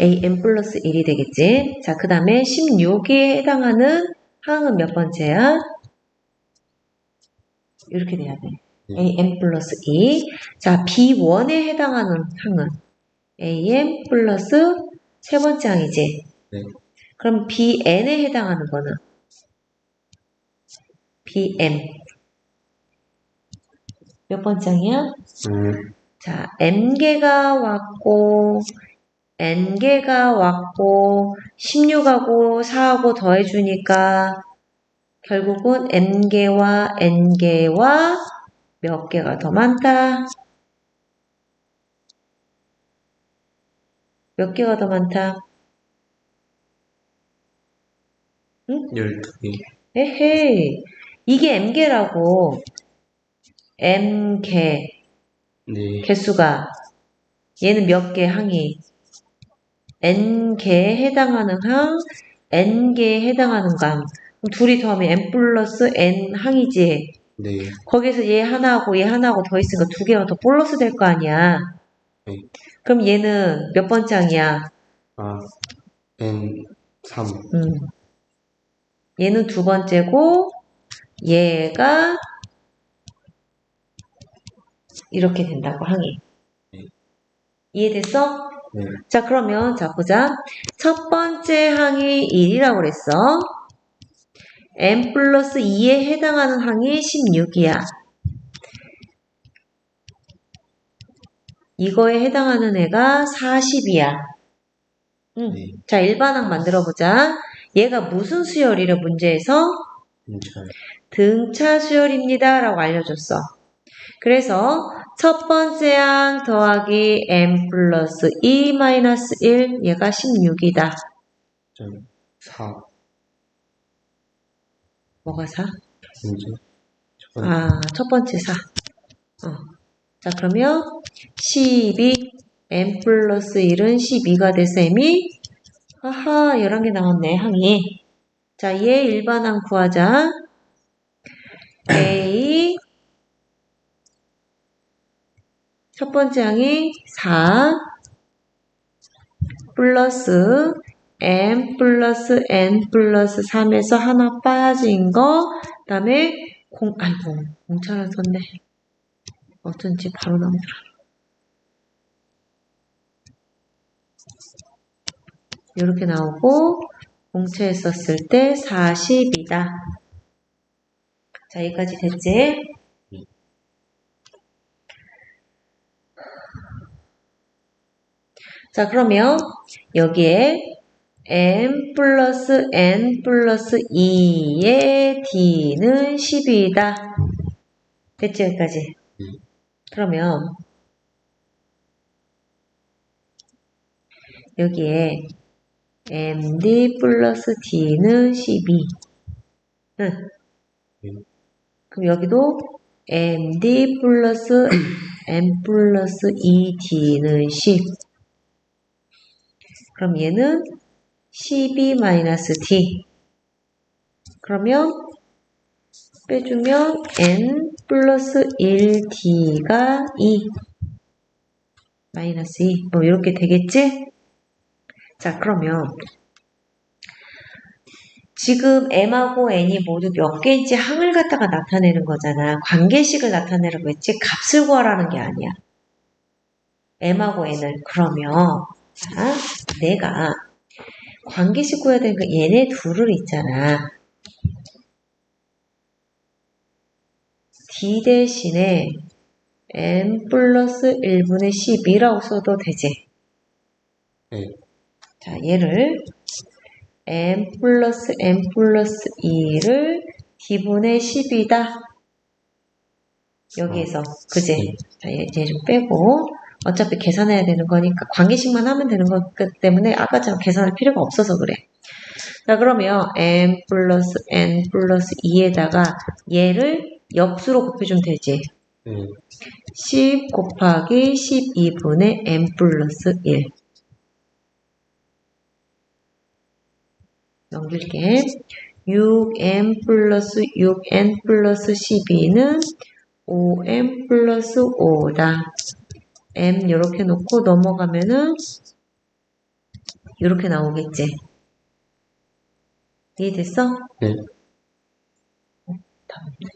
am 플러스 1이 되겠지. 자, 그 다음에 16에 해당하는 항은 몇 번째야? 이렇게 돼야 돼. am 플러스 2. 자, b1에 해당하는 항은 am 플러스 세 번째 항이지. 네. 그럼 bn에 해당하는 거는 bm 몇 번째 항이야? 음, 자, n개가 왔고, n개가 왔고, 16하고 4하고 더해주니까, 결국은 n개와 n개와 몇 개가 더 많다? 몇 개가 더 많다? 12개. 에헤이, 이게 m개라고. m개. 네. 개수가 얘는 몇 개 항이 n개에 해당하는 항, n개에 해당하는 감. 그럼 둘이 더하면 n 플러스 n 항이지. 네. 거기서 얘 하나하고 얘 하나하고 더 있으니까 두 개가 더 플러스 될 거 아니야. 네. 그럼 얘는 몇 번째 항이야? 아, N 3. 음. 얘는 두 번째고 얘가 이렇게 된다고 항이. 네. 이해됐어? 네. 자, 그러면, 자, 보자. 첫 번째 항이 1이라고 그랬어. n 플러스 2에 해당하는 항이 16이야. 이거에 해당하는 애가 40이야. 응. 네. 자, 일반항 만들어 보자. 얘가 무슨 수열이래, 문제에서? 등차 수열입니다. 라고 알려줬어. 그래서 첫 번째 항 더하기 n 플러스 2 마이너스 1 얘가 16이다. 좀 4. 뭐가 4? 문제. 첫 번째. 아, 첫 번째 4. 어. 자, 그러면 12 n 플러스 1은 12가 될 셈이 하하 11개 나왔네, 항이. 자, 얘 일반항 구하자. A 첫 번째 항이 4 플러스 n 플러스 n 플러스 3에서 하나 빠진 거 그 다음에 공 아이고 공차를 썼네 어쩐지 바로 나오더라 이렇게 나오고 공채에 썼을 때 40이다. 자 여기까지 됐지? 자, 그러면 여기에 n 플러스 n 플러스 2의 d는 10이다. 됐지, 여기까지? 음. 그러면 여기에 md 플러스 d는 12. 응. 음. 그럼 여기도 md 플러스 n 플러스 2d는 10. 그럼 얘는 12 마이너스 d. 그러면 빼주면 n 플러스 1d가 2 마이너스 2. 뭐 이렇게 되겠지? 자 그러면 지금 m하고 n이 모두 몇 개인지 항을 갖다가 나타내는 거잖아. 관계식을 나타내라고 했지 값을 구하라는 게 아니야. m하고 n을 그러면 자, 내가 관계식 구해야 되는 거 얘네 둘을 있잖아. d 대신에 n 플러스 1분의 12라고 써도 되지. 네. 자, 얘를 n 플러스 n 플러스 2를 d분의 10이다. 여기에서, 그지? 네. 자, 얘, 얘좀 빼고. 어차피 계산해야 되는 거니까 관계식만 하면 되는 거기 때문에 아까처럼 계산할 필요가 없어서 그래. 자, 그러면 n 플러스 n 플러스 2에다가 얘를 역수로 곱해주면 되지. 네. 10 곱하기 12분의 n 플러스 1. 넘길게. 6n 플러스 6n 플러스 12는 5n 플러스 5다. M 이렇게 놓고 넘어가면은 이렇게 나오겠지? 이해됐어? 네. 답 없네.